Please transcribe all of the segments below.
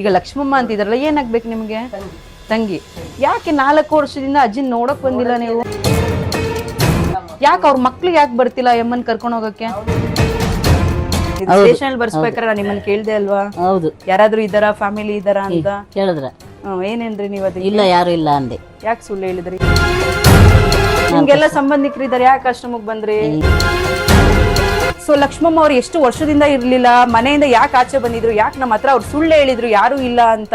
ಈಗ ಲಕ್ಷ್ಮಮ್ಮ ಅಂತಿದ್ರಲ್ಲ ಏನಾಗ್ಬೇಕು ನಿಮಗೆ? ತಂಗಿ. ಯಾಕೆ ನಾಲ್ಕು ವರ್ಷದಿಂದ ಅಜ್ಜಿನ ನೋಡಕ್ ಬಂದಿಲ್ಲ ನೀವು? ಯಾಕೆ ಅವ್ರ ಮಕ್ಳಿಗೆ ಯಾಕೆ ಬರ್ತಿಲ್ಲ ಎಮ್ಮನ್ ಕರ್ಕೊಂಡು ಹೋಗಕ್ಕೆ? ಸ್ಟೇಷನ್ ಅಲ್ಲಿ ಬರ್ಸ್ಬೇಕಾರೆ ನಾನು ನಿಮ್ಮನ್ನ ಕೇಳ್ದೆ ಅಲ್ವಾ? ಹೌದು. ಯಾರಾದ್ರೂ ಇದಾರ ಫ್ಯಾಮಿಲಿ ಇದಾರ ಅಂತ? ಕೇಳಿದ್ರ. ಏನೇನ್ರಿ ನೀವ್ ಅದ ಇಲ್ಲ ಯಾರು ಇಲ್ಲ ಅಂದೆ. ಯಾಕೆ ಸುಳ್ಳು ಹೇಳಿದ್ರಿ? ನಿಮ್ಗೆಲ್ಲ ಸಂಬಂಧಿಕರು ಇದಾರೆ ಯಾಕೆ ಆಶ್ರಮಕ್ಕೆ ಬಂದ್ರಿ? ಸೊ ಲಕ್ಷ್ಮಮ್ಮ ಅವ್ರು ಎಷ್ಟು ವರ್ಷದಿಂದ ಇರ್ಲಿಲ್ಲ? ಮನೆಯಿಂದ ಯಾಕೆ ಆಚೆ ಬಂದಿದ್ರು? ಯಾಕೆ ನಮ್ಮ ಹತ್ರ ಅವ್ರು ಸುಳ್ಳು ಹೇಳಿದ್ರು? ಯಾರು ಇಲ್ಲ ಅಂತ?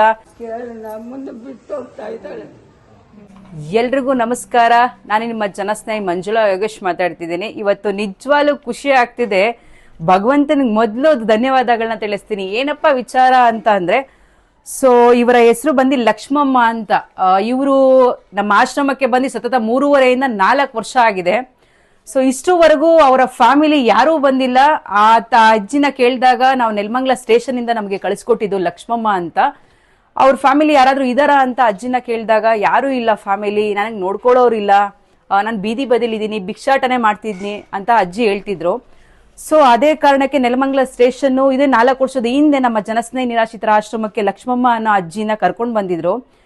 ಎಲ್ರಿಗೂ ನಮಸ್ಕಾರ. ನಾನು ನಿಮ್ಮ ಜನಸ್ನೇಹಿ ಮಂಜುಳಾ ಯೋಗೇಶ್ ಮಾತಾಡ್ತಿದ್ದೀನಿ. ಇವತ್ತು ನಿಜವಾಗ್ಲೂ ಖುಷಿ ಆಗ್ತಿದೆ. ಭಗವಂತನಿಗೆ ಮೊದಲು ಧನ್ಯವಾದಗಳನ್ನ ತಿಳಿಸ್ತೀನಿ. ಏನಪ್ಪ ವಿಚಾರ ಅಂತ ಅಂದ್ರೆ ಸೊ ಇವರ ಹೆಸರು ಬಂದು ಲಕ್ಷ್ಮಮ್ಮ ಅಂತ. ಇವರು ನಮ್ಮ ಆಶ್ರಮಕ್ಕೆ ಬಂದು ಸತತ ಮೂರುವರೆಯಿಂದ ನಾಲ್ಕು ವರ್ಷ ಆಗಿದೆ. ಸೊ ಇಷ್ಟುವರೆಗೂ ಅವರ ಫ್ಯಾಮಿಲಿ ಯಾರೂ ಬಂದಿಲ್ಲ. ಆ ತ- ಅಜ್ಜಿನ ಕೇಳಿದಾಗ ನಾವು ನೆಲಮಂಗ್ಲ ಸ್ಟೇಷನ್ ಇಂದ ನಮಗೆ ಕಳಿಸ್ಕೊಟ್ಟಿದ್ದು ಲಕ್ಷ್ಮಮ್ಮ ಅಂತ. ಅವ್ರ ಫ್ಯಾಮಿಲಿ ಯಾರಾದ್ರೂ ಇದಾರ ಅಂತ ಅಜ್ಜಿನ ಕೇಳಿದಾಗ, ಯಾರೂ ಇಲ್ಲ ಫ್ಯಾಮಿಲಿ ನನಗೆ ನೋಡ್ಕೊಳ್ಳೋರಿಲ್ಲ ನಾನು ಬೀದಿ ಬದಿಲಿದ್ದೀನಿ, ಭಿಕ್ಷಾಟನೆ ಮಾಡ್ತಿದ್ನಿ ಅಂತ ಅಜ್ಜಿ ಹೇಳ್ತಿದ್ರು. ಸೊ ಅದೇ ಕಾರಣಕ್ಕೆ ನೆಲಮಂಗ್ಲ ಸ್ಟೇಷನ್ ಇದೇ ನಾಲ್ಕು ವರ್ಷದ ಹಿಂದೆ ನಮ್ಮ ಜನಸ್ನೇಹಿ ನಿರಾಶ್ರಿತರ ಆಶ್ರಮಕ್ಕೆ ಲಕ್ಷ್ಮಮ್ಮ ಅನ್ನೋ ಅಜ್ಜಿನ ಕರ್ಕೊಂಡು ಬಂದಿದ್ರು.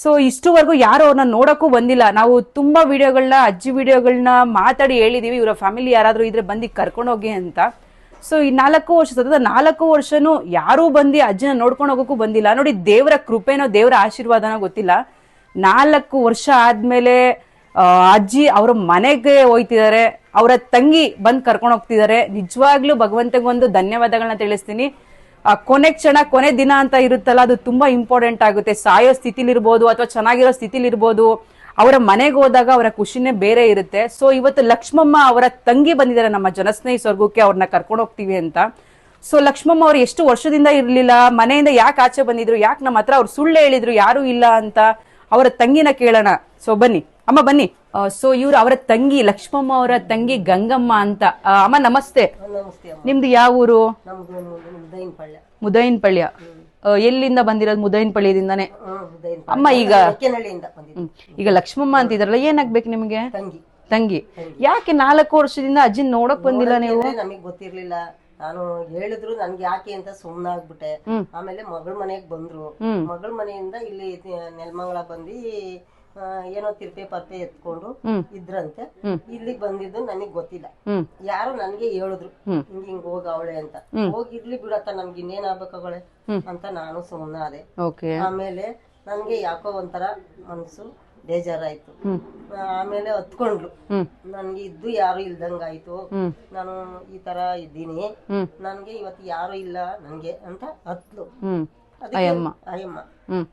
ಸೊ ಇಷ್ಟುವರೆಗೂ ಯಾರು ಅವ್ರನ್ನ ನೋಡೋಕ್ಕೂ ಬಂದಿಲ್ಲ. ನಾವು ತುಂಬಾ ವಿಡಿಯೋಗಳನ್ನ ಅಜ್ಜಿ ವಿಡಿಯೋಗಳನ್ನ ಮಾತಾಡಿ ಹೇಳಿದೀವಿ. ಇವರ ಫ್ಯಾಮಿಲಿ ಯಾರಾದರೂ ಇದ್ರೆ ಬಂದು ಕರ್ಕೊಂಡೋಗಿ ಅಂತ. ಸೊ ಈ ನಾಲ್ಕು ವರ್ಷ, ಸತತ ನಾಲ್ಕು ವರ್ಷನೂ ಯಾರೂ ಬಂದು ಅಜ್ಜಿನ ನೋಡ್ಕೊಂಡು ಹೋಗೋಕ್ಕೂ ಬಂದಿಲ್ಲ. ನೋಡಿ, ದೇವರ ಕೃಪೆನೋ, ದೇವರ ಆಶೀರ್ವಾದನೋ ಗೊತ್ತಿಲ್ಲ. ನಾಲ್ಕು ವರ್ಷ ಆದ್ಮೇಲೆ ಅಜ್ಜಿ ಅವರ ಮನೆಗೆ ಹೋಯ್ತಿದ್ದಾರೆ. ಅವರ ತಂಗಿ ಬಂದ್ ಕರ್ಕೊಂಡು ಹೋಗ್ತಿದ್ದಾರೆ. ನಿಜವಾಗ್ಲೂ ಭಗವಂತಗೊಂದು ಧನ್ಯವಾದಗಳನ್ನ ತಿಳಿಸ್ತೀನಿ. ಕೊನೆ ಕ್ಷಣ, ಕೊನೆ ದಿನ ಅಂತ ಇರುತ್ತಲ್ಲ, ಅದು ತುಂಬಾ ಇಂಪಾರ್ಟೆಂಟ್ ಆಗುತ್ತೆ. ಸಾಯೋ ಸ್ಥಿತಿಲಿರ್ಬೋದು ಅಥವಾ ಚೆನ್ನಾಗಿರೋ ಸ್ಥಿತಿಲಿರ್ಬೋದು. ಅವರ ಮನೆಗೆ ಹೋದಾಗ ಅವರ ಖುಷಿನೇ ಬೇರೆ ಇರುತ್ತೆ. ಸೊ ಇವತ್ತು ಲಕ್ಷ್ಮಮ್ಮ ಅವರ ತಂಗಿ ಬಂದಿದ್ದಾರೆ, ನಮ್ಮ ಜನಸ್ನೇಹಿ ಸ್ವರ್ಗಕ್ಕೆ ಅವ್ರನ್ನ ಕರ್ಕೊಂಡು ಹೋಗ್ತೀವಿ ಅಂತ. ಸೊ ಲಕ್ಷ್ಮಮ್ಮ ಅವ್ರು ಎಷ್ಟು ವರ್ಷದಿಂದ ಇರ್ಲಿಲ್ಲ, ಮನೆಯಿಂದ ಯಾಕೆ ಆಚೆ ಬಂದಿದ್ರು, ಯಾಕೆ ನಮ್ಮ ಹತ್ರ ಅವ್ರು ಸುಳ್ಳು ಹೇಳಿದ್ರು, ಯಾರು ಇಲ್ಲ ಅಂತ ಅವರ ತಂಗಿನ ಕೇಳೋಣ. ಸೊ ಬನ್ನಿ. ಅಮ್ಮ ಬನ್ನಿ. ಸೊ ಇವ್ರು ಅವರ ತಂಗಿ ಲಕ್ಷ್ಮಮ್ಮ ಅವರ ತಂಗಿ ಗಂಗಮ್ಮ ಅಂತ. ಅಮ್ಮ ನಮಸ್ತೆ. ನಿಮ್ದು ಯಾವ ಊರು? ಮುದೈನ್ ಆ, ಎಲ್ಲಿಂದ ಬಂದಿರೋದು ಮುದೈನ್ಪಳ್ಯದಿಂದಾನೆ? ಹ್ಮ್ ಅಮ್ಮ ಈಗ. ಈಗ ಲಕ್ಷ್ಮಮ್ಮ ಅಂತಿದ್ರಲ್ಲ ಏನಾಗ್ಬೇಕು ನಿಮ್ಗೆ? ತಂಗಿ. ತಂಗಿ. ಯಾಕೆ ನಾಲ್ಕು ವರ್ಷದಿಂದ ಅಜ್ಜಿನ ನೋಡಕ್ ಬಂದಿಲ್ಲ ನೀವು? ನಮಗೆ ಗೊತ್ತಿರ್ಲಿಲ್ಲ. ನಾನು ಹೇಳಿದ್ರು ನನ್ಗೆ ಯಾಕೆ ಅಂತ ಸುಮ್ನಾಗ್ಬಿಟ್ಟೆ ಆಮೇಲೆ ಮಗಳ ಮನೆಗೆ ಬಂದ್ರು. ಮಗಳ ಮನೆಯಿಂದ ಇಲ್ಲಿ ನೆಲಮಂಗಳ ಬಂದು ಏನೋ ತಿರ್ಪೆ ಪರ್ಪೆ ಎತ್ಕೊಂಡು ಇದ್ರಂತೆ. ಇಲ್ಲಿಗ್ ಬಂದಿದ್ದು ನನಗ್ ಗೊತ್ತಿಲ್ಲ. ಯಾರು ನನ್ಗೆ ಹೇಳಿದ್ರು ಹಿಂಗ್ ಹಿಂಗ್ ಹೋಗ ಅವಳೆ ಅಂತ. ಹೋಗಿರ್ಲಿ ಬಿಡತ್ತ ನಮ್ಗೆ ಇನ್ನೇನ್ ಆಗ್ಬೇಕಾಗಳೆ ಅಂತ ನಾನು ಸುಮ್ನಾದೆ ಓಕೆ. ಆಮೇಲೆ ನನ್ಗೆ ಯಾಕೋ ಒಂಥರ ಮನ್ಸು ಬೇಜಾರಾಯ್ತು. ಆಮೇಲೆ ಹತ್ಕೊಂಡ್ಲು. ನನ್ಗೆ ಇದ್ದು ಯಾರು ಇಲ್ದಂಗಾಯ್ತು. ನಾನು ಈ ತರ ಇದ್ದೀನಿ. ನನ್ಗೆ ಇವತ್ತು ಯಾರು ಇಲ್ಲ ನನ್ಗೆ ಅಂತ ಹತ್ಲು ಅದಕ್ಕೆ ಅಯ್ಯಮ್ಮ.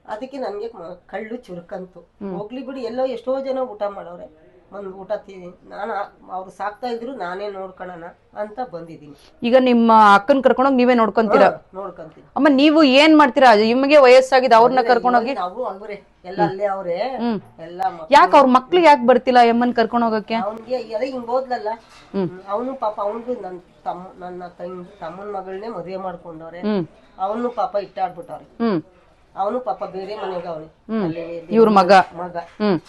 ಅದಕ್ಕೆ ನನ್ಗೆ ಕಳ್ಳು ಚುರುಕಂತು. ಹೋಗ್ಲಿ ಬಿಡಿ ಎಲ್ಲೋ ಎಷ್ಟೋ ಜನ ಊಟ ಮಾಡವ್ರೆ ಒಂದ್ ಊಟ ತಿಂದಿ. ನಾನು ಅವ್ರು ಸಾಕ್ತಾ ಇದ್ರು ನಾನೇ ನೋಡ್ಕೊಳ್ಳೋಣ ಅಂತ ಬಂದಿದ್ದೀನಿ. ಈಗ ನಿಮ್ಮ ಅಕ್ಕನ್ ಕರ್ಕೊಂಡೋಗಿ ನೀವೇ ನೋಡ್ಕೊಂತೀರಾ? ನೋಡ್ಕೊಂತೀನಿ. ಅಮ್ಮ ನೀವು ಏನ್ ಮಾಡ್ತೀರಾ? ನಿಮಗೆ ವಯಸ್ಸಾಗಿದೆ ಅವ್ರನ್ನ ಕರ್ಕೊಂಡೋಗಿ? ಅವರು ಅವರೇ ಎಲ್ಲ ಅಲ್ಲೇ ಅವರೇ. ಎಲ್ಲ ಯಾಕೆ ಅವ್ರ ಮಕ್ಳಿಗೆ ಯಾಕೆ ಬರ್ತಿಲ್ಲ ಎಮ್ಮನ್ ಕರ್ಕೊಂಡು ಹೋಗಕ್ಕೆ ಅವನ್ಗೆ ಅದೇ ಹಿಂಗ್ ಹೋದ್ಲಲ್ಲ. ಅವನು ಪಾಪ ಅವನಿಗೂ ನನ್ನ ತಮ್ಮ ನನ್ನ ತಂಗಿ ತಮ್ಮನ ಮಗಳನ್ನೇ ಮದುವೆ ಮಾಡ್ಕೊಂಡವ್ರೆ. ಅವನು ಪಾಪ ಇಟ್ಟಾಡ್ಬಿಟ್ಟವ್ರೆ. ಹ್ಮ್. ಅವನು ಪಾಪ ಬೇರೆ ಮನೆಗ ಅವನೇ ಇವ್ರ ಮಗ. ಮಗ.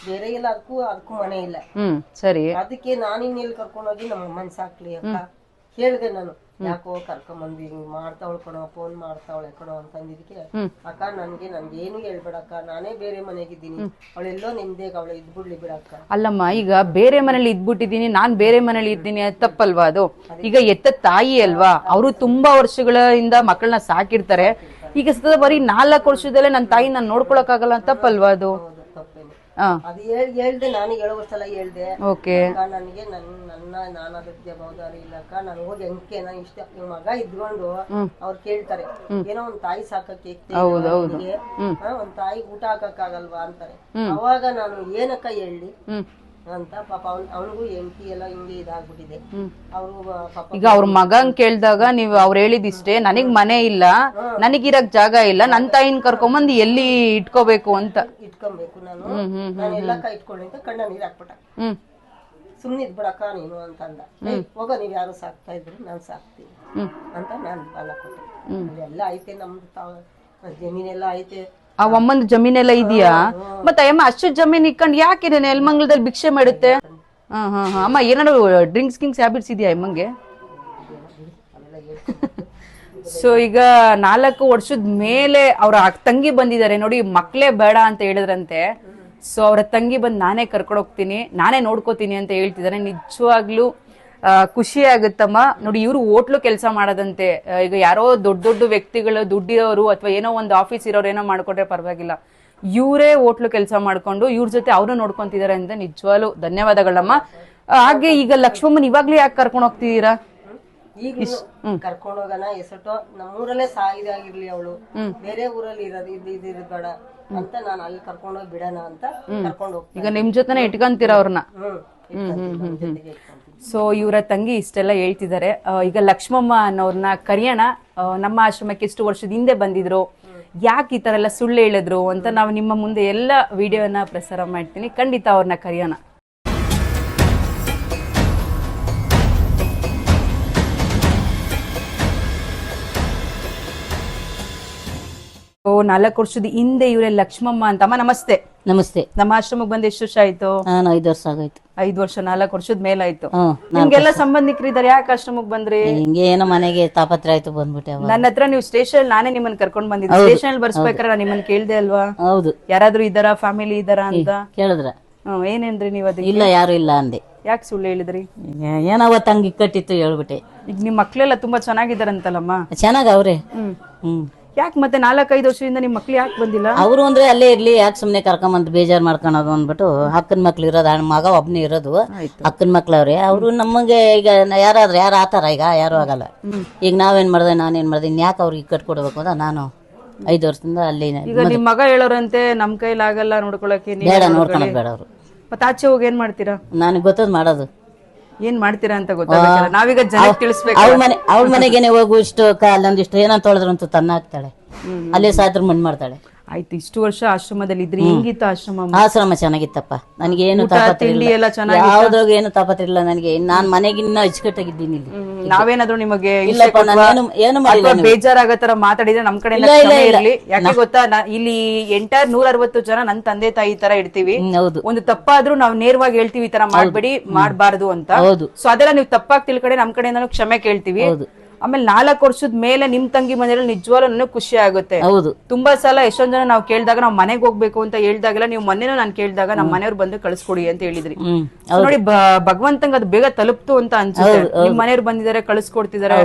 ಬೇರೆ ಇಲ್ಲ ಅದಕ್ಕೂ ಅದಕ್ಕೂ ಮನೆ ಇಲ್ಲ. ಹ್ಮ್. ಸರಿ. ಅದಕ್ಕೆ ನಾನಿನ್ ಎಲ್ಲಿ ಕರ್ಕೊಂಡೋಗಿ ನಮ್ಮ ಅಮ್ಮನ್ ಸಾಕ್ಲಿ ಅಕ್ಕ ಹೇಳ್ದೆ ನಾನು. ಯಾಕೋ ಕರ್ಕೊಂಬಂದ್ವಿ ಹಿಂಗ್ ಮಾಡ್ತಾವಳ ಕಣೋ ಫೋನ್ ಮಾಡ್ತಾವಳೆ ಕಣೋ ಅಂತಂದಿದ್ಕೆ ಅಕ್ಕ ನನ್ಗೆ ನನ್ಗೆ ಏನು ಹೇಳ್ಬೇಡಕ್ಕ. ನಾನೇ ಬೇರೆ ಮನೆಗಿದ್ದೀನಿ ಅವಳೆಲ್ಲೋ ನಿಮ್ದೇಗ ಅವಳೆ ಇದ್ಬಿಡ್ಲಿ ಬಿಡಕ್ಕ. ಅಲ್ಲಮ್ಮ ಈಗ ಬೇರೆ ಮನೇಲಿ ಇದ್ಬಿಟ್ಟಿದೀನಿ ನಾನ್ ಬೇರೆ ಮನೇಲಿ ಇದ್ದೀನಿ ತಪ್ಪಲ್ವಾ ಅದು? ಈಗ ಎತ್ತ ತಾಯಿ ಅಲ್ವಾ? ಅವರು ತುಂಬಾ ವರ್ಷಗಳಿಂದ ಮಕ್ಕಳನ್ನ ಸಾಕಿರ್ತಾರೆ. ಈಗ ಸತತ ಬರೀ ನಾಲ್ಕು ವರ್ಷದಲ್ಲೇ ನನ್ನ ತಾಯಿ ನಾನು ನೋಡ್ಕೊಳಕ್ ಆಗಲ್ಲ ತಪ್ಪಲ್ವಾ ಅದು? ಹಾ ಅದು ಹೇಳ್ ಹೇಳ್ದೆ ನಾನು ಹೇಳೋ ಸಲ ಹೇಳ್ದೆ. ಓಕೆ. ಅಕ್ಕ ನನಗೆ ನನ್ ನನ್ನ ನಾನು ಅದಕ್ಕೆ ಜವಾಬ್ದಾರಿ ಇಲ್ಲ ಅಕ್ಕ. ನಾನು ಹೋಗಿ ಹೆಂಗೆ ನಾನು ಇಷ್ಟ ನಿಮ್ಮ ಮಗ ಇದ್ಕೊಂಡು ಅವ್ರು ಕೇಳ್ತಾರೆ ಏನೋ ಒಂದ್ ತಾಯಿ ಸಾಕಕ್ಕೆ ಒಂದ್ ತಾಯಿ ಊಟ ಹಾಕಕ್ ಆಗಲ್ವಾ ಅಂತಾರೆ ಅವಾಗ ನಾನು ಏನಕ್ಕ ಹೇಳಿ ಅಂತ ಪಾಪ ಅವ್ನ್ ಅವನಿಗೂ ಪಿ ಎಲ್ಲ ಹಿಂಗೆ ಇದಾಗ್ಬಿಟ್ಟಿದೆ. ಅವರು ಪಾಪ ಈಗ ಅವ್ರ ಮಗನ್ ಕೇಳ್ದಾಗ ನೀವು ಅವ್ರು ಹೇಳಿದಿಷ್ಟೇ ನನಗ್ ಮನೆ ಇಲ್ಲ ನನಗಿರಕ್ ಜಾಗ ಇಲ್ಲ ನನ್ ತಾಯಿನ ಕರ್ಕೊಂಬಂದ್ ಎಲ್ಲಿ ಇಟ್ಕೋಬೇಕು ಅಂತ. ಇಟ್ಕೊಬೇಕು ನಾನು. ನಾನು ಅಂತ ಕಣ್ಣ ನೀರ್ ಹಾಕ್ಬಿಟ್ಟ. ಹ್ಮ್. ಸುಮ್ನೆ ಇದ್ಬಿಡಕ್ಕ ನೀನು ಅಂತಂದ. ಹೋಗೋ ನೀವ್ ಯಾರು ಸಾಕ್ತಾ ಇದ್ರು ನಾನು ಸಾಕ್ತೀನಿ ಅಂತ ನಾನು ಬಾಲ ಕೊಟ್ಟೆ. ಎಲ್ಲ ಐತೆ ನಮ್ದು ತಾವ ಜಮೀನೆಲ್ಲ ಐತೆ. ಆ ಅಮ್ಮನ ಜಮೀನೆಲ್ಲ ಇದೆಯಾ? ಮತ್ತೆ ಅಮ್ಮ ಅಷ್ಟು ಜಮೀನ್ ಇಕ್ಕಂಡು ಯಾಕೆ ನೆಲಮಂಗಲದಲ್ಲಿ ಭಿಕ್ಷೆ ಮಾಡುತ್ತೆ? ಹಾ ಹಾ ಅಮ್ಮ, ಏನಾದ್ರು ಡ್ರಿಂಕ್ಸ್ ಗಿಂಕ್ಸ್ ಹ್ಯಾಬಿಟ್ಸ್ ಇದೆಯಾ ಅಮ್ಮಂಗೆ ಸೊ ಈಗ ನಾಲ್ಕು ವರ್ಷದ ಮೇಲೆ ಅವ್ರ ತಂಗಿ ಬಂದಿದ್ದಾರೆ. ನೋಡಿ ಮಕ್ಕಳೇ ಬೇಡ ಅಂತ ಹೇಳಿದ್ರಂತೆ. ಸೊ ಅವರ ತಂಗಿ ಬಂದು ನಾನೇ ಕರ್ಕೊಂಡು ಹೋಗ್ತೀನಿ, ನಾನೇ ನೋಡ್ಕೋತೀನಿ ಅಂತ ಹೇಳ್ತಿದ್ದಾರೆ. ನಿಜವಾಗ್ಲೂ ಖುಷಿ ಆಗುತ್ತಮ್ಮ. ನೋಡಿ, ಇವರು ಹೋಟ್ಲು ಕೆಲಸ ಮಾಡದಂತೆ. ಈಗ ಯಾರೋ ದೊಡ್ಡ ದೊಡ್ಡ ವ್ಯಕ್ತಿಗಳು, ದುಡ್ಡಿರೋರು ಅಥವಾ ಏನೋ ಒಂದು ಆಫೀಸ್ ಇರೋರು ಏನೋ ಮಾಡ್ಕೊಂಡ್ರೆ ಪರವಾಗಿಲ್ಲ. ಇವರೇ ಹೋಟ್ಲು ಕೆಲಸ ಮಾಡ್ಕೊಂಡು ಇವ್ರ ಜೊತೆ ಅವರು ನೋಡ್ಕೊಂತಿದ್ದಾರೆ ಅಂತ ನಿಜವಾಗ್ಲೂ ಧನ್ಯವಾದಗಳಮ್ಮ. ಹಾಗೆ ಈಗ ಲಕ್ಷ್ಮಮ್ಮನ್ ಇವಾಗ್ಲೇ ಯಾಕೆ ಕರ್ಕೊಂಡು ಹೋಗ್ತಿದ್ದೀರಾ ಈಗ ಕರ್ಕೊಂಡು ಹೋಗೋಣ ಎಸಟೋ ನಮ್ಮೂರಲ್ಲೇ ಸಾಗಿದಾಗಿರ್ಲಿ ಅವಳು. ಬೇರೆ ಊರಲ್ಲಿ ಇರೋದು ಇದು ಬೇಡ ಅಂತ ನಾನು ಅಲ್ಲಿ ಕರ್ಕೊಂಡೋಗಿ ಬಿಡೋಣ ಅಂತ ಕರ್ಕೊಂಡು ಹೋಗ್ತೀನಿ. ಈಗ ನಿಮ್ ಜೊತೆನೆ ಇಟ್ಕೊಂತೀರ ಅವ್ರನ್ನ ಸೊ ಇವರ ತಂಗಿ ಇಷ್ಟೆಲ್ಲ ಹೇಳ್ತಿದ್ದಾರೆ. ಈಗ ಲಕ್ಷ್ಮಮ್ಮ ಅನ್ನೋರ್ನ ಕರಿಯೋಣ. ನಮ್ಮ ಆಶ್ರಮಕ್ಕೆ ಎಷ್ಟು ವರ್ಷದ ಹಿಂದೆ ಬಂದಿದ್ರು. ಯಾಕೆ ಈ ತರ ಎಲ್ಲ ಸುಳ್ಳು ಹೇಳಿದ್ರು ಅಂತ ನಾವು ನಿಮ್ಮ ಮುಂದೆ ಎಲ್ಲ ವಿಡಿಯೋನ ಪ್ರಸಾರ ಮಾಡ್ತೀನಿ. ಖಂಡಿತ ಅವ್ರನ್ನ ಕರಿಯೋಣ. ನಾಲ್ಕು ವರ್ಷದ ಹಿಂದೆ ಇವರೇ ಲಕ್ಷ್ಮಮ್ಮ ಅಂತಮ್ಮ ನಮಸ್ತೆ. ನಮಸ್ತೆ. ನಮ್ಮ ಆಶ್ರಮಕ್ಕೆ ಬಂದು ಎಷ್ಟು ವರ್ಷ ಆಯ್ತು? ನಾನು ಐದು ವರ್ಷ ಆಗೋಯ್ತು. ಐದು ವರ್ಷ ನಾಲ್ಕು ವರ್ಷದ ಮೇಲಾಯ್ತು ಹ್ಮ್ ನಿಮ್ಗೆಲ್ಲ ಸಂಬಂಧಿಕರು ಇದಾರೆ ಯಾಕೆ ಆಶ್ರಮಕ್ಕೆ ಬಂದ್ರಿ? ಹಿಂಗೆ ಏನೋ ಮನೆಗೆ ತಾಪತ್ರ ಆಯ್ತು ಬಂದ್ಬಿಟ್ಟೆ ಅವಾಗ. ನನ್ನ ಹತ್ರ ನೀವು ಸ್ಟೇಷನ್ ನಾನೇ ನಿಮ್ಮನ್ನ ಕರ್ಕೊಂಡ್ ಬಂದಿದ್ದೆ. ಸ್ಟೇಷನ್ ಅಲ್ಲಿ ಬರ್ಸ್ಬೇಕಾದ್ರೆ ನಾನು ನಿಮ್ಮನ್ನ ಕೇಳ್ದೆ ಅಲ್ವಾ? ಹೌದು. ಯಾರಾದ್ರೂ ಇದಾರ ಫ್ಯಾಮಿಲಿ ಇದಾರ ಅಂತ? ಕೇಳಿದ್ರ? ಹ್ಮ್ ಏನೇನ್ರಿ ನೀವ್ ಅದಕ್ಕೆ? ಇಲ್ಲ ಯಾರು ಇಲ್ಲ ಅಂದೆ. ಯಾಕೆ ಸುಳ್ಳು ಹೇಳಿದ್ರಿ? ಏನವ ಏನೋ ಅವತ್ತು ಹಂಗೆ ಇಕ್ಕಟ್ಟಿತ್ತು ಹೇಳ್ಬಿಟ್ಟೆ. ಈಗ ನಿಮ್ ಮಕ್ಳೆಲ್ಲ ತುಂಬಾ ಚೆನ್ನಾಗಿದಾರಂತಲ್ಲಮ್ಮ ಚೆನ್ನಾಗ ಅವ್ರೆ. ಹ್ಮ್. ಹ್ಮ್. ಯಾಕೆ ಮತ್ತೆ ನಾಲ್ಕೈದು ವರ್ಷದಿಂದ ನಿಮ್ಮ ಮಕ್ಳು ಯಾಕೆ ಬಂದಿಲ್ಲ? ಅವರು ಅಂದ್ರೆ ಅಲ್ಲೇ ಇರ್ಲಿ ಯಾಕೆ ಸುಮ್ನೆ ಕರ್ಕೊಂಬಂದು ಬೇಜಾರ್ ಮಾಡ್ಕೊಳೋದು ಅಂದ್ಬಿಟ್ಟು ಅಕ್ಕನ ಮಕ್ಳು ಇರೋದು ಮಗ ಒಬ್ನೇ ಇರೋದು. ಅಕ್ಕನ ಮಕ್ಳು ಅವ್ರೆ ಅವರು ನಮಗೆ ಈಗ ಯಾರಾದ್ರೆ ಯಾರು ಆತಾರ ಈಗ? ಯಾರು ಆಗಲ್ಲ. ಈಗ ನಾವೇನ್ ಮಾಡ್ದೆ ನಾನೇನ್ ಮಾಡ್ದೆ ಇನ್ಯಾಕೆ ಅವ್ರಿಗೆ ಕಟ್ಕೊಡ್ಬೇಕು ಕೊಡ್ಬೇಕು ಅಂತ ನಾನು ಐದು ವರ್ಷದಿಂದ ಅಲ್ಲಿ ಈಗ ನಿಮ್ ಮಗ ಹೇಳೋರಂತೆ ನಮ್ ಕೈಲಾಗಲ್ಲ ಆಗಲ್ಲ ನೋಡ್ಕೊಳಕ್ಕೆ ಬೇಡ. ನೋಡ್ಕೊಳಕ್ ಬೇಡ ಅವರು. ಮತ್ತೆ ಆಚೆ ಹೋಗಿ ಏನ್ ಮಾಡ್ತೀರಾ? ನನಗೆ ಗೊತ್ತದ್ ಮಾಡೋದು. ಏನ್ ಮಾಡ್ತೀರಾ ಅಂತ ಗೊತ್ತಾಗಲ್ಲ ನಾವೀಗ ಜನಕ್ಕೆ ತಿಳಿಸ್ಬೇಕು ಅವ್ರ ಮನೆ ಅವ್ರ ಮನೆಗೇನೆ ಹೋಗು ಇಷ್ಟು ಕಾಲೊಂದಿಷ್ಟು ಏನಂತ ಹೇಳಿದ್ರು ಅಂತ ತನ್ನ ಹಾಕ್ತಾಳೆ ಅಲ್ಲೇ ಸಾತ್ರ ಮಣ್ಣು ಮಾಡ್ತಾಳೆ. ಆಯ್ತು ಇಷ್ಟು ವರ್ಷ ಆಶ್ರಮದಲ್ಲಿ ಇದ್ರಿ ಹೆಂಗಿತ್ತು ಆಶ್ರಮ ಆಶ್ರಮ ಚೆನ್ನಾಗಿತ್ತಪ್ಪ. ನನಗೆ ಏನು ಊಟ, ತಿಂಡಿ ಎಲ್ಲ ಚೆನ್ನಾಗಿ ಯಾವ್ದ್ರಾಗ ಏನು ತಾಪತ್ರ ಇಲ್ಲ ನನಗೆ. ನಾನ್ ಮನೆಗಿನ್ನ ಅಚ್ಚುಕಟ್ಟಾಗಿದ್ದೀನಿ ಇಲ್ಲಿ. ನಾವೇನಾದ್ರೂ ನಿಮಗೆ ಹಿಂಸೆ ಇಲ್ಲಪ್ಪ ನಾನು ಕೊಟ್ವಾ? ಏನು ಏನು ಮಾಡಿಲ್ಲ ಅಥವಾ ಬೇಜಾರಾಗೋ ತರ ಮಾತಾಡಿದ್ರೆ ನಮ್ ಕಡೆ ಇಲ್ಲ, ಇಲ್ಲ, ಇಲ್ಲ. ಇರ್ಲಿ. ಯಾಕೆ ಗೊತ್ತಾ? ನಾ- ಇಲ್ಲಿ ಎಂಟರ್ ನೂರ ಅರವತ್ತು ಜನ ನನ್ ತಂದೆ ತಾಯಿ ತರ ಇಡ್ತೀವಿ ಹ್ಮ್, ಹೌದು. ಒಂದು ತಪ್ಪಾದ್ರೂ ನಾವು ನೇರವಾಗಿ ಹೇಳ್ತೀವಿ ಈ ತರ ಮಾಡ್ಬೇಡಿ ಮಾಡ್ಬಾರ್ದು ಅಂತ. ಹೌದು. ಸೊ ಅದೆಲ್ಲ ನೀವು ತಪ್ಪಾಗಿ ತಿಳ್ಕಡೆ ನಮ್ ಕಡೆಯಿಂದ ಕ್ಷಮೆ ಕೇಳ್ತೀವಿ. ಹೌದು. ಆಮೇಲೆ ನಾಲ್ಕು ವರ್ಷದ ಮೇಲೆ ನಿಮ್ ತಂಗಿ ಮನೇಲಿ ನಿಜವಾಗ್ಲೂ ನನಗೆ ಖುಷಿ ಆಗುತ್ತೆ. ಹೌದು. ತುಂಬಾ ಸಲ ಎಷ್ಟೊಂದ್ ಜನ ನಾವು ಕೇಳಿದಾಗ ನಾವು ಮನೆಗೆ ಹೋಗ್ಬೇಕು ಅಂತ ಹೇಳ್ದಾಗೆಲ್ಲ ನೀವು ಮೊನ್ನೆನೂ ನಾನು ಕೇಳಿದಾಗ ನಮ್ಮ ಮನೆಯವ್ರು ಬಂದು ಕಳಿಸ್ಕೊಡಿ ಅಂತ ಹೇಳಿದ್ರಿ. ನೋಡಿ ಭಗವಂತಂಗ್ ಅದು ಬೇಗ ತಲುಪ್ತು ಅಂತ ಅನ್ಸುತ್ತೆ. ನಿಮ್ ಮನೆಯವ್ರು ಬಂದಿದ್ದಾರೆ ಕಳಿಸ್ಕೊಡ್ತಿದ್ದಾರೆ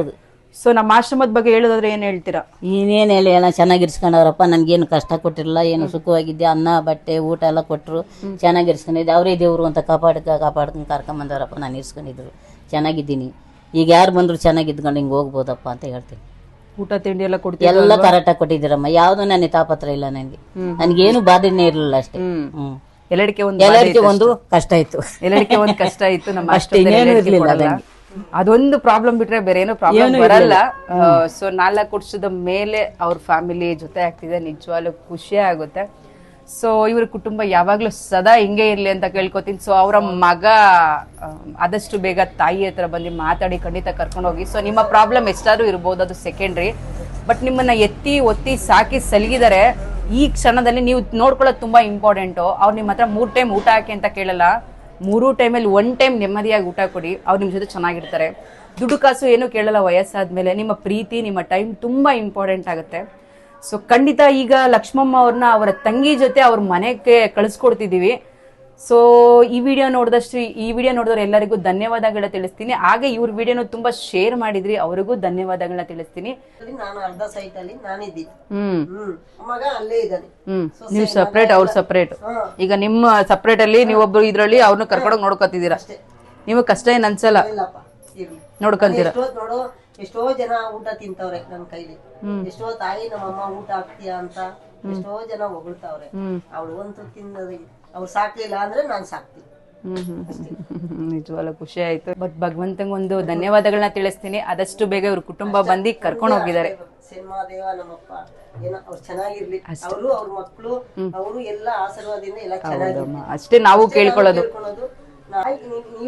ಸೊ ನಮ್ಮ ಆಶ್ರಮದ ಬಗ್ಗೆ ಹೇಳೋದಾದ್ರೆ ಏನ್ ಹೇಳ್ತೀರಾ? ಇನ್ನೇನು ಹೇಳಿ ಎಲ್ಲ ಚೆನ್ನಾಗಿರ್ಸ್ಕೊಂಡವ್ರಪ್ಪ ನನ್ಗೇನು ಕಷ್ಟ ಕೊಟ್ಟಿರಲ್ಲ ಏನು ಸುಖವಾಗಿದ್ದೆ ಅನ್ನ ಬಟ್ಟೆ ಊಟ ಎಲ್ಲ ಕೊಟ್ಟರು ಚೆನ್ನಾಗಿ ಇರ್ಸ್ಕೊಂಡಿದ್ದೆ ಅವರೇ ದೇವರು ಅಂತ ಕಾಪಾಡ್ಕ ಕಾಪಾಡ್ಕೊಂಡು ಕರ್ಕೊಂಬಂದವ್ರಪ್ಪ ನಾನು ಇರ್ಸ್ಕೊಂಡಿದ್ರು ಚೆನ್ನಾಗಿದ್ದೀನಿ. ಈಗ ಯಾರು ಬಂದ್ರು ಚೆನ್ನಾಗಿ ಇದ್ಕೊಂಡು ಹಿಂಗೆ ಹೋಗ್ಬೋದಪ್ಪ ಅಂತ ಹೇಳ್ತೀನಿ. ಊಟ ತಿಂಡಿ ಎಲ್ಲ ಕೊಡ್ತೀವಿ ಎಲ್ಲ ಕರೆಕ್ಟಾಗಿ ಕೊಟ್ಟಿದ್ದೀರಮ್ಮ. ಯಾವುದು ನನಗೆ ತಾಪತ್ರ ಇಲ್ಲ ನನಗೆ. ನನಗೇನು ಬಾಧೆನೇ ಇರಲಿಲ್ಲ ಅಷ್ಟೇ. ಹ್ಮ್. ಎಲ್ಲಡಿಕೆ ಒಂದು ಎಲ್ಲಡಿಕೆ ಒಂದು ಕಷ್ಟ ಇತ್ತು. ಎಲ್ಲಡಿಕೆ ಒಂದು ಕಷ್ಟ ಇತ್ತು. ನಮ್ಮ ಅಷ್ಟೇ, ಇನ್ನೇನು ಇರ್ಲಿಲ್ಲ ಕೊಡಲ್ಲ. ಅದೊಂದು ಪ್ರಾಬ್ಲಮ್ ಬಿಟ್ರೆ ಬೇರೆ ಏನೋ ಪ್ರಾಬ್ಲಮ್ ಬರಲ್ಲ. ಸೊ ನಾಲ್ಕು ವರ್ಷದ ಮೇಲೆ ಅವ್ರ ಫ್ಯಾಮಿಲಿ ಜೊತೆ ಆಗ್ತಿದೆ. ನಿಜವಾಗ್ಲೂ ಖುಷಿ ಆಗುತ್ತೆ. ಸೊ ಇವರ ಕುಟುಂಬ ಯಾವಾಗಲೂ ಸದಾ ಹಿಂಗೆ ಇರಲಿ ಅಂತ ಕೇಳ್ಕೊತೀನಿ. ಸೊ ಅವರ ಮಗ ಆದಷ್ಟು ಬೇಗ ತಾಯಿ ಹತ್ರ ಬಂದು ಮಾತಾಡಿ ಖಂಡಿತ ಕರ್ಕೊಂಡು ಹೋಗಿ ಸೊ ನಿಮ್ಮ ಪ್ರಾಬ್ಲಮ್ ಎಷ್ಟಾದರೂ ಇರ್ಬೋದು, ಅದು ಸೆಕೆಂಡ್ರಿ ಬಟ್ ನಿಮ್ಮನ್ನ ಎತ್ತಿ, ಒತ್ತಿ, ಸಾಕಿ ಸಲಗಿದರೆ ಈ ಕ್ಷಣದಲ್ಲಿ ನೀವು ನೋಡ್ಕೊಳ್ಳೋದು ತುಂಬಾ ಇಂಪಾರ್ಟೆಂಟು ಅವ್ರು ನಿಮ್ಮ ಹತ್ರ ಮೂರು ಟೈಮ್ ಊಟ ಹಾಕಿ ಅಂತ ಕೇಳಲ್ಲ. ಮೂರು ಟೈಮಲ್ಲಿ ಒನ್ ಟೈಮ್ ನೆಮ್ಮದಿಯಾಗಿ ಊಟ ಕೊಡಿ. ಅವ್ರು ನಿಮ್ಮ ಜೊತೆ ಚೆನ್ನಾಗಿರ್ತಾರೆ. ದುಡ್ಡು ಕಾಸು ಏನು ಕೇಳಲ್ಲ ವಯಸ್ಸಾದ್ಮೇಲೆ. ನಿಮ್ಮ ಪ್ರೀತಿ, ನಿಮ್ಮ ಟೈಮ್ ತುಂಬಾ ಇಂಪಾರ್ಟೆಂಟ್ ಆಗುತ್ತೆ. ಸೊ ಖಂಡಿತ ಈಗ ಲಕ್ಷ್ಮಮ್ಮ ಅವ್ರನ್ನ ಅವರ ತಂಗಿ ಜೊತೆ ಅವ್ರ ಮನೆಗೆ ಕಳಿಸ್ಕೊಡ್ತಿದ್ದೀವಿ. ಸೊ ಈ ವಿಡಿಯೋ ನೋಡಿದಷ್ಟು ಈ ವಿಡಿಯೋ ನೋಡಿದವ್ರು ಎಲ್ಲರಿಗೂ ಧನ್ಯವಾದಗಳ ತಿಳಿಸ್ತೀನಿ. ಹಾಗೆ ಇವ್ರ ವಿಡಿಯೋನ ತುಂಬಾ ಶೇರ್ ಮಾಡಿದ್ರಿ ಅವರಿಗೂ ಧನ್ಯವಾದಗಳನ್ನ ತಿಳಿಸ್ತೀನಿ. ನಾನು ಅರ್ಧ ಸೈಟ್ ಅಲ್ಲಿ ನಾನಿದ್ದೀನಿ. ಹ್ಮ್. ಹ್ಮ್. ಮಗ ಅಲ್ಲೇ ಇದ್ದಾನೆ. ಹ್ಮ್. ನೀವು ಸಪ್ರೇಟ್ ಅವ್ರು ಸಪ್ರೇಟ್ ಈಗ ನಿಮ್ಮ ಸಪ್ರೇಟ್ ಅಲ್ಲಿ ನೀವೊಬ್ರು ಇದ್ರಲ್ಲಿ ಅವ್ರನ್ನ ಕರ್ಕೊಂಡೋಗಿ ನೋಡ್ಕೊತಿದ್ದೀರಾ? ನೀವು ನಿಮಗೆ ಕಷ್ಟ ಏನ್ ಅನ್ಸಲ್ಲ? ನೋಡ್ಕೊಂತೀರಾ? ಎಷ್ಟೋ ಜನ ಊಟ ತಿಂತವ್ರೆ ನನ್ ಕೈಲಿ. ಎಷ್ಟೋ ತಾಯಿ ನಮ್ಮಮ್ಮ ಊಟ ಹಾಕ್ತೀಯಾ ಅಂತ ಎಷ್ಟೋ ಜನ ಹೊಗಳ್ತಾವ್ರೆ. ಅವಳು ಒಂದು ತಿನ್ನೋದು. ಅವ್ರು ಸಾಕ್ಲಿಲ್ಲ ಅಂದ್ರೆ ನಾನ್ ಸಾಕ್ತೀನಿ. ನಿಜವಾಗ್ಲೂ ಖುಷಿ ಆಯ್ತು. ಬಟ್ ಭಗವಂತಂಗ್ ಒಂದು ಧನ್ಯವಾದಗಳನ್ನ ತಿಳಿಸ್ತೀನಿ. ಆದಷ್ಟು ಬೇಗ ಇವ್ರ ಕುಟುಂಬ ಬಂದಿ ಕರ್ಕೊಂಡು ಹೋಗಿದ್ದಾರೆ. ಸಿನಿಮಾ ದೇವ ನಮ್ಮಪ್ಪ. ಏನೋ ಅವ್ರು ಚೆನ್ನಾಗಿರ್ಲಿ. ಅವರು ಅವ್ರ ಮಕ್ಕಳು ಅವರು ಎಲ್ಲ ಆಶೀರ್ವಾದದಿಂದ ಎಲ್ಲ ಚೆನ್ನಾಗಿ ಅಷ್ಟೇ ನಾವು ಕೇಳ್ಕೊಳ್ಳೋದು.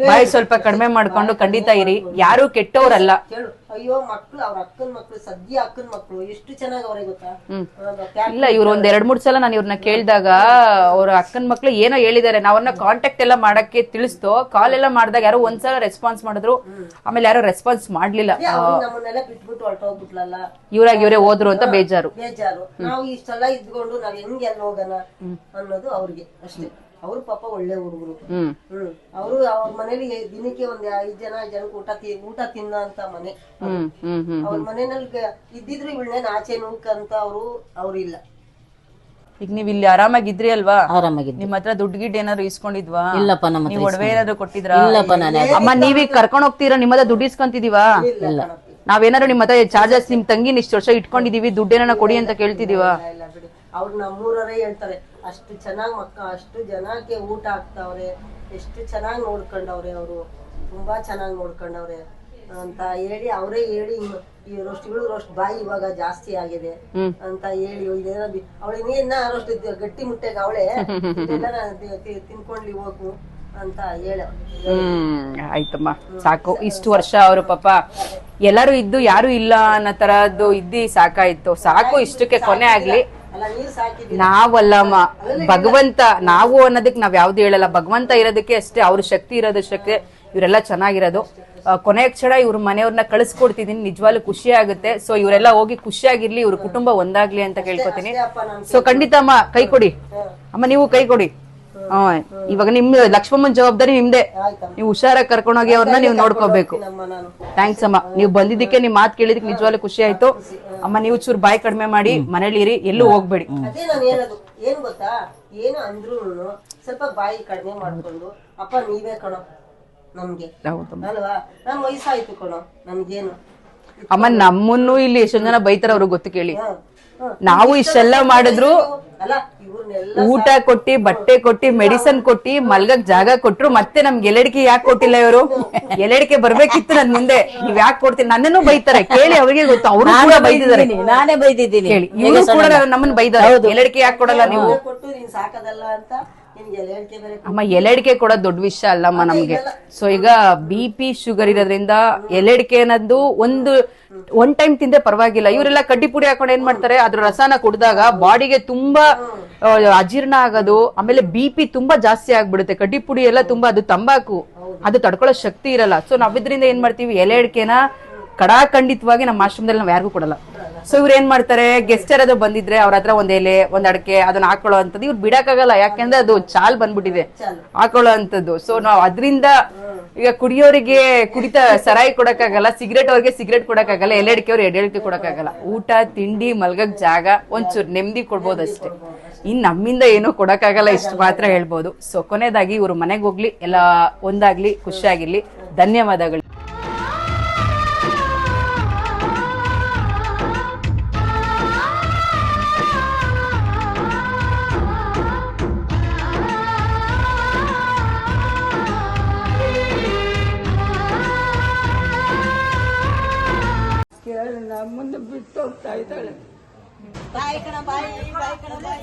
ಬಾಯಿ ಸ್ವಲ್ಪ ಕಡಿಮೆ ಮಾಡ್ಕೊಂಡು ಖಂಡಿತ ಇರಿ. ಯಾರು ಕೆಟ್ಟವ್ರಲ್ಲ. ಅಯ್ಯೋ ಮಕ್ಳು ಅವ್ರ ಅಕ್ಕನ ಮಕ್ಳು ಸದ್ಯ ಅಕ್ಕನ ಮಕ್ಳು ಎಷ್ಟು ಚೆನ್ನಾಗ್ ಅವ್ರಿಗೆ ಗೊತ್ತಾ? ಇಲ್ಲ ಇವ್ರು ಒಂದ್ ಎರಡ್ ಮೂರ್ ಸಲ ನಾನು ಇವ್ರನ್ನ ಕೇಳಿದಾಗ ಅವ್ರ ಅಕ್ಕನ ಮಕ್ಳು ಏನೋ ಹೇಳಿದಾರೆ ನಾವನ್ನ ಕಾಂಟ್ಯಾಕ್ಟ್ ಎಲ್ಲ ಮಾಡಕ್ಕೆ ತಿಳಿಸ್ತು. ಕಾಲ್ ಎಲ್ಲ ಮಾಡಿದಾಗ ಯಾರೋ ಒಂದ್ಸಲ ರೆಸ್ಪಾನ್ಸ್ ಮಾಡಿದ್ರು. ಆಮೇಲೆ ಯಾರೋ ರೆಸ್ಪಾನ್ಸ್ ಮಾಡ್ಲಿಲ್ಲ. ನಮ್ಮನ್ನೆಲ್ಲ ಬಿಟ್ಬಿಟ್ಟು ಹೊರಟೋಗ್ಬಿಟ್ಲಲ್ಲ? ಇವ್ರಾಗ ಇವರೇ ಹೋದ್ರು ಅಂತ ಬೇಜಾರು. ಬೇಜಾರು. ನಾವು ಇಷ್ಟೆಲ್ಲ ಇದ್ಕೊಂಡು ನಾವ್ ಹೆಂಗ್ ಎಲ್ಲ ಹೋಗೋಣ ಅನ್ನೋದು ಅವ್ರಿಗೆ ಅಷ್ಟೇ. ಅವ್ರು ಪಾಪ ಒಳ್ಳೆ ಹುಡುಗರು. ಹ್ಮ್. ಹ್ಮ್. ಅವರು ಅವ್ರ ಮನೇಲಿ ದಿನಕ್ಕೆ ಒಂದ್ ಐದ್ ಜನ ಜನಕ್ಕೆ ಊಟ ಊಟ ತಿನ್ನ ಅಂತ ಮನೆ. ಅವ್ರ ಮನೆಯಲ್ಲಿ ಇದ್ದಿದ್ರು ಇವಳನ್ನ ಆಚೆ ನೂಕಂತ ಅವರು ಅವ್ರಿಲ್ಲ ಈಗ ನೀವ್ ಇಲ್ಲಿ ಆರಾಮಾಗಿದ್ರಿ ಅಲ್ವಾ? ಆರಾಮಾಗಿದ್ದೆ. ನಿಮ್ ಹತ್ರ ದುಡ್ಡು ಗಿಡ್ ಏನಾದ್ರು ಇಸ್ಕೊಂಡಿದ್ವಾ? ಇಲ್ಲಪ್ಪ ನಮ್ಮ ಹತ್ರ ನೀವ್ ಒಡವೆ ಏನಾದ್ರು ಕೊಟ್ಟಿದ್ರಾ? ಇಲ್ಲಪ್ಪ ನಾನು ಅಮ್ಮ ನೀವೀಗ ಕರ್ಕೊಂಡ್ ಹೋಗ್ತೀರಾ? ನಿಮ್ಮ ಹತ್ರ ದುಡ್ಡು ಇಸ್ಕೊಂತಿದೀವಾ? ಇಲ್ಲ ನಾವೇನಾದ್ರು ನಿಮ್ಮ ಹತ್ರ ಚಾರ್ಜಸ್ ನಿಮ್ ತಂಗಿನ ಇಷ್ಟು ವರ್ಷ ಇಟ್ಕೊಂಡಿದೀವಿ ದುಡ್ಡೇನ ಕೊಡಿ ಅಂತ ಕೇಳ್ತಿದೀವ? ಇಲ್ಲ ಬಿಡಿ. ಅವ್ರು ನಮ್ಮೂರವರೇ ಹೇಳ್ತಾರೆ ಅಷ್ಟು ಚೆನ್ನಾಗ್ ಮಕ್ಕ ಅಷ್ಟು ಜನಕ್ಕೆ ಊಟ ಹಾಕ್ತಾವ್ರೆ ಎಷ್ಟು ಚೆನ್ನಾಗ್ ನೋಡ್ಕೊಂಡವ್ರೆ ಅವರು ತುಂಬಾ ಚೆನ್ನಾಗ್ ನೋಡ್ಕೊಂಡವ್ರೆ. ಅಂತ ಹೇಳಿ ಅವರೇ ಹೇಳಿ ಈ ರೋಸ್ಟ್ ಇವಳು ರೋಸ್ಟ್ ಬಾಯಿ ಇವಾಗ ಜಾಸ್ತಿ ಆಗಿದೆ ಅಂತ ಹೇಳಿ ಇದೇನೋ ಅವಳು ಇನ್ನೇನ ರೋಸ್ಟ್ ಗಟ್ಟಿ ಮುಟ್ಟೆಗೆ ಅವಳೆ ತಿನ್ಕೊಂಡ್ಲಿ ಹೋಗು ಅಂತ ಹೇಳ ಹ್ಮ್ ಆಯ್ತಮ್ಮ. ಸಾಕು. ಇಷ್ಟು ವರ್ಷ ಅವರು ಪಾಪ ಎಲ್ಲರೂ ಇದ್ದು ಯಾರು ಇಲ್ಲ ಅನ್ನೋ ತರದ್ದು ಇದ್ದಿ ಸಾಕಾಯ್ತು. ಸಾಕು ಇಷ್ಟಕ್ಕೆ ಕೊನೆ ಆಗ್ಲಿ. ನಾವಲ್ಲಮ್ಮ. ಭಗವಂತ ನಾವು ಅನ್ನೋದಕ್ಕೆ ನಾವ್ ಯಾವ್ದು ಹೇಳಲ್ಲ. ಭಗವಂತ ಇರೋದಕ್ಕೆ ಅಷ್ಟೇ ಅವ್ರ ಶಕ್ತಿ ಇರೋದಷ್ಟಕ್ಕೆ ಇವರೆಲ್ಲ ಚೆನ್ನಾಗಿರೋದು. ಕೊನೆಯ ಕ್ಷಣ ಇವ್ರ ಮನೆಯವ್ರನ್ನ ಕಳಿಸ್ಕೊಡ್ತಿದೀನಿ ನಿಜವಾಗ್ಲೂ ಖುಷಿ ಆಗುತ್ತೆ. ಸೊ ಇವರೆಲ್ಲ ಹೋಗಿ ಖುಷಿಯಾಗಿರ್ಲಿ ಇವ್ರ ಕುಟುಂಬ ಒಂದಾಗ್ಲಿ ಅಂತ ಕೇಳ್ಕೊತೀನಿ. ಸೊ ಖಂಡಿತ ಅಮ್ಮ ಕೈ ಕೊಡಿ. ಅಮ್ಮ ನೀವು ಕೈ ಕೊಡಿ. ಹ. ಇವಾಗ ನಿಮ್ ಲಕ್ಷ್ಮಮ್ಮನ್ ಜವಾಬ್ದಾರಿ ನಿಮ್ದೇ. ನೀವು ಹುಷಾರಾಗಿ ಕರ್ಕೊಂಡೋಗಿ ಅವ್ರನ್ನ ನೀವು ನೋಡ್ಕೋಬೇಕು. ಥ್ಯಾಂಕ್ಸ್ ಅಮ್ಮ ನೀವು ಬಂದಿದ್ದಕ್ಕೆ ನಿಮ್ ಮಾತು ಕೇಳಿದಕ್ಕೆ ನಿಜವಾಗ್ಲೂ ಖುಷಿ ಆಯ್ತು. ಅಮ್ಮ ನೀವು ಚೂರು ಬಾಯಿ ಕಡಿಮೆ ಮಾಡಿ ಮನೇಲಿ ಇರಿ ಎಲ್ಲೂ ಹೋಗ್ಬೇಡಿ. ಅದೇ ನಾನು ಹೇಳೋದು ಏನ್ ಗೊತ್ತಾ? ಏನು ಅಂದ್ರು ಸ್ವಲ್ಪ ಬಾಯಿ ಕಡಿಮೆ ಮಾಡ್ಕೊಂಡು ಅಪ್ಪ ನೀವೇ ಕಣೋ. ನಮ್ಗೆ. ಹೌದಮ್ಮ ಅಲ್ವಾ? ನನ್ ವಯಸ್ಸಾಯ್ತು ಕಣೋ ನಮ್ಗೇನು. ಅಮ್ಮ ನಮ್ಮನ್ನು ಇಲ್ಲಿ ಎಷ್ಟೊಂದ್ ಜನ ಬೈತಾರ ಅವ್ರಿಗೆ ಗೊತ್ತು ಕೇಳಿ. ನಾವು ಇಷ್ಟೆಲ್ಲ ಮಾಡಿದ್ರು ಅಲ್ಲ ಇವ್ರನ್ನೆಲ್ಲ ಊಟ ಕೊಟ್ಟಿ ಬಟ್ಟೆ ಕೊಟ್ಟಿ ಮೆಡಿಸನ್ ಕೊಟ್ಟಿ ಮಲ್ಗಕ್ ಜಾಗ ಕೊಟ್ರು ಮತ್ತೆ ನಮ್ಗೆ ಎಲೆಡಿಕೆ ಯಾಕೆ ಕೊಟ್ಟಿಲ್ಲ ಇವರು? ಎಲೆಡಿಕೆ ಬರ್ಬೇಕಿತ್ತು ನನ್ ಮುಂದೆ. ನೀವ್ ಯಾಕೆ ಕೊಡ್ತೀನಿ ನನ್ನನ್ನು ಬೈತಾರೆ. ಕೇಳಿ ಅವ್ರಿಗೆ ಗೊತ್ತು. ಅವರು ಕೂಡ ಬೈದಿದ್ದಾರೆ. ನಾನೇ ಬೈದಿದ್ದೀನಿ. ಕೇಳಿ. ಇವರು ಕೂಡ ನಮ್ಮನ್ನ ಬೈದಾರೆ. ಎಲೆಡಿಕೆ ಯಾಕೆ ಕೊಡಲ್ಲ ನೀವು? ಕೊಟ್ಟು ನೀನ್ ಸಾಕದಲ್ಲ ಅಂತ ಅಮ್ಮ ಎಲೆಡಿಕೆ ಕೂಡ ದೊಡ್ಡ ವಿಷಯ ಅಲ್ಲಮ್ಮ ನಮ್ಗೆ. ಸೊ ಈಗ ಬಿ ಪಿ ಶುಗರ್ ಇರೋದ್ರಿಂದ ಎಲೆಡಿಕೆ ಅನ್ನೋದು ಒಂದು ಒನ್ ಟೈಮ್ ತಿಂದ್ರೆ ಪರವಾಗಿಲ್ಲ. ಇವರೆಲ್ಲ ಕಡ್ಡಿ ಪುಡಿ ಹಾಕೊಂಡು ಏನ್ ಮಾಡ್ತಾರೆ? ಅದ್ರ ರಸನ ಕುಡಿದಾಗ ಬಾಡಿಗೆ ತುಂಬಾ ಅಜೀರ್ಣ ಆಗೋದು. ಆಮೇಲೆ ಬಿ ಪಿ ತುಂಬಾ ಜಾಸ್ತಿ ಆಗ್ಬಿಡುತ್ತೆ. ಕಡ್ಡಿ ಪುಡಿ ಎಲ್ಲ ತುಂಬಾ ಅದು ತಂಬಾಕು. ಅದು ತಡ್ಕೊಳ್ಳೋ ಶಕ್ತಿ ಇರಲ್ಲ. ಸೊ ನಾವಿದ್ರಿಂದ ಏನ್ ಮಾಡ್ತೀವಿ? ಎಲೆ ಅಡಿಕೆನ ಕಡಾಖಂಡಿತವಾಗಿ ನಮ್ಮ ಆಶ್ರಮದಲ್ಲಿ ನಾವು ಯಾರಿಗೂ ಕೊಡಲ್ಲ. ಸೊ ಇವ್ರು ಏನ್ ಮಾಡ್ತಾರೆ? ಗೆಸ್ಟ್ ಯಾರಾದ್ರೂ ಬಂದಿದ್ರೆ ಅವ್ರ ಹತ್ರ ಒಂದ್ ಎಲೆ ಒಂದ್ ಅಡಕೆ ಅದನ್ನ ಹಾಕೊಳ್ಳೋ ಅಂತದ್ದು ಇವ್ರು ಬಿಡಕ್ಕಾಗಲ್ಲ. ಯಾಕೆಂದ್ರೆ ಅದು ಚಾಲ್ ಬಂದ್ಬಿಟ್ಟಿದೆ. ಹಾಕೊಳ್ಳೋ ಅಂತದ್ದು ಸೊ ನಾವ್ ಅದ್ರಿಂದ ಈಗ ಕುಡಿಯೋರಿಗೆ ಕುಡಿತ ಸರಾಯಿ ಕೊಡಕ್ಕಾಗಲ್ಲ ಸಿಗರೇಟ್ ಅವ್ರಿಗೆ ಸಿಗರೇಟ್ ಕೊಡಕ್ಕಾಗಲ್ಲ ಎಲೆ ಅಡಿಕೆ ಅವ್ರಿಗೆ ಎಡೆ ಕೊಡಕ್ಕಾಗಲ್ಲ. ಊಟ ತಿಂಡಿ ಮಲ್ಗಕ್ ಜಾಗ ಒಂಚೂರು ನೆಮ್ಮದಿ ಕೊಡ್ಬೋದು ಅಷ್ಟೇ. ಇನ್ ನಮ್ಮಿಂದ ಏನೂ ಕೊಡಕ್ಕಾಗಲ್ಲ ಇಷ್ಟು ಮಾತ್ರ ಹೇಳ್ಬೋದು. ಸೊ ಕೊನೆಯದಾಗಿ ಇವರು ಮನೆಗೆ ಹೋಗ್ಲಿ ಎಲ್ಲ ಒಂದಾಗ್ಲಿ ಖುಷಿಯಾಗಿರ್ಲಿ. ಧನ್ಯವಾದಗಳು. பயக்கணும் பாய் பயக்கணும் பாய்